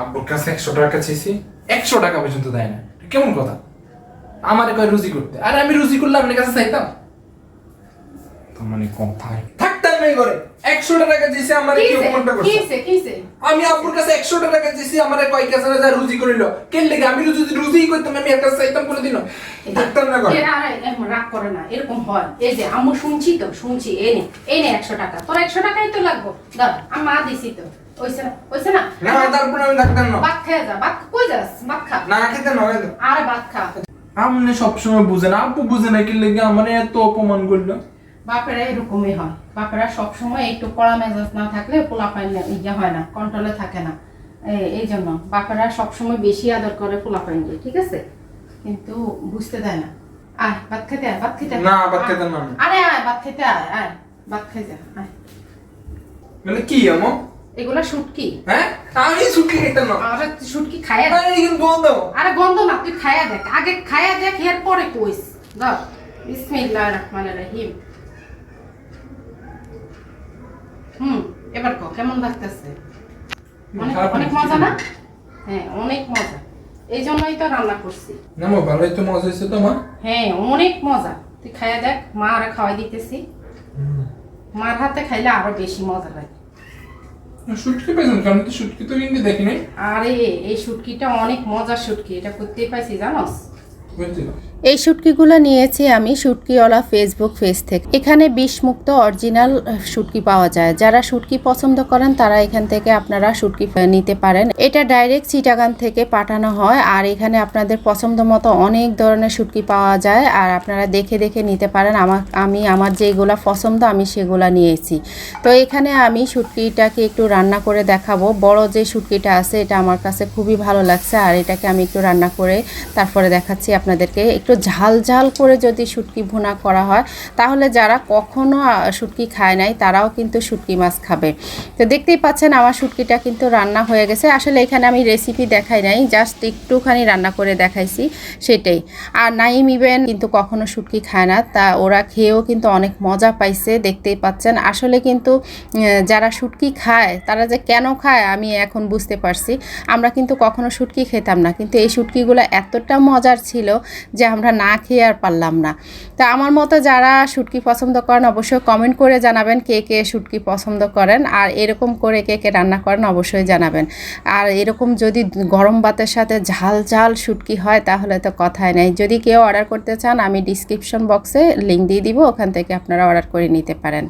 আব্বুর কাছে একশো টাকা চেয়েছি। একশো টাকা পর্যন্ত দেয় না। কেমন কথা? আমারে কয় রুজি করতে। আর আমি রুজি করলে আপনার কাছে চাইতাম। তার মানে কথায় থাকতাম একশো টাকা আমার কি অপমানটা করছে আমি আব্বুর কাছে একশো টাকা আমার কয় কাছে যা রুজি করিল। কেন লেগে আমি যদি রুজি করতাম আমি এর কাছে চাইতাম করে দিন থাকতাম না রাগ করে না। এরকম হয়। এই যে আম্মু শুনছি তো শুনছি। এই নে এই একশো টাকা। তোর একশো টাকাই তো লাগবো। ধর আমি মা দিছি তো। ওইসে না। না না তারপর আমি থাকতাম না। ভাত খেয়ে যা ভাত কই যাস? ভাত খা। না খেতে না আরে ভাত খা। আপনি সবসময় বুঝেন আব্বু বুঝে না কি লেগে আমার এত অপমান করল। বাপেরা এরকমই হয়। বাপেরা সবসময় একটু কড়া মেজাজ না থাকলে পোলা ইয়ে হয় না কন্ট্রোলে থাকে না। এই জন্য বাপেরা সবসময় বেশি আদর করে পোলা পাইনকে ঠিক আছে? কিন্তু বুঝতে দেয় না। আয় ভাত খেতে আয় ভাত খেতে আয়। না, ভাত খেতে না। আরে আয় ভাত খেতে আয় আয় ভাত খেতে আয়। মানে কি আমো এগুলা শুটকি। হ্যাঁ? আমি ছুটি খেতাম না আরে শুটকি খায়া দেখ আরে কিন্তু বন্ধ। আরে গন্ধ না তুই খায়া দেখ। আগে খায়া দেখ এর পরে কইস বিসমিল্লাহির রহমানির রহিম। হুম এবার কো কেমন লাগতেছে? অনেক মজা না? হ্যাঁ অনেক মজা। এই জন্যই তো রান্না করছি। না মা ভালোই তো মজা হয়েছে হ্যাঁ অনেক মজা। তুই খায়া দেখ মা আরে খাওয়াই দিতেছি। মার হাতে খাইলে আরও বেশি মজা লাগে। শুটকি পেয়েছেন কারণ তো শুটকি তো কিন্তু দেখিনি আরে, এই শুটকিটা অনেক মজার শুটকি, এটা করতেই পাইছি, জানোস? এই শুটকিগুলো নিয়েছি আমি শুটকিওয়ালা ফেসবুক পেজ থেকে। এখানে বিষমুক্ত অরিজিনাল শুটকি পাওয়া যায়। যারা শুটকি পছন্দ করেন, তারা এখান থেকে আপনারা শুটকি নিতে পারেন। এটা ডাইরেক্ট চিটাগান থেকে পাঠানো হয়, আর এখানে আপনাদের পছন্দ মতো অনেক ধরনের শুটকি পাওয়া যায়, আর আপনারা দেখে দেখে নিতে পারেন। আমার, আমি, আমার যেগুলা পছন্দ, আমি সেগুলা নিয়েছি। তো এখানে আমি শুটকিটাকে একটু রান্না করে দেখাবো। বড় যে শুটকিটা আছে, এটা আমার কাছে খুবই ভালো লাগছে, আর এটাকে আমি একটু রান্না করে তারপরে দেখাচ্ছি আপনাদেরকে একটু ঝাল ঝাল করে যদি শুটকি ভুনা করা হয়, তাহলে যারা কখনো শুটকি খায় নাই, তারাও কিন্তু শুটকি মাছ খাবে। তো দেখতেই পাচ্ছেন আমার শুটকিটা কিন্তু রান্না হয়ে গেছে। আসলে এখানে আমি রেসিপি দেখাই নাই জাস্ট একটুখানি রান্না করে দেখাইছি সেটাই। আর নাইম ইভেন কিন্তু কখনো শুটকি খায় না, তা ওরা খেয়েও কিন্তু অনেক মজা পাইছে, দেখতেই পাচ্ছেন। আসলে কিন্তু যারা শুটকি খায়, তারা যে কেন খায় আমি এখন বুঝতে পারছি। আমরা কিন্তু কখনো শুটকি খেতাম না, কিন্তু এই শুটকিগুলো এতটা মজার ছিল যে আমরা না খেয়ে আর পারলাম না। তা আমার মতো যারা শুটকি পছন্দ করেন অবশ্যই কমেন্ট করে জানাবেন কে কে শুটকি পছন্দ করেন আর এরকম করে কে কে রান্না করেন অবশ্যই জানাবেন। আর এরকম যদি গরম ভাতের সাথে ঝাল ঝাল শুটকি হয় তাহলে তো কথাই নেই। যদি কেউ অর্ডার করতে চান আমি ডিসক্রিপশন বক্সে লিঙ্ক দিয়ে দিব, ওখান থেকে আপনারা অর্ডার করে নিতে পারেন।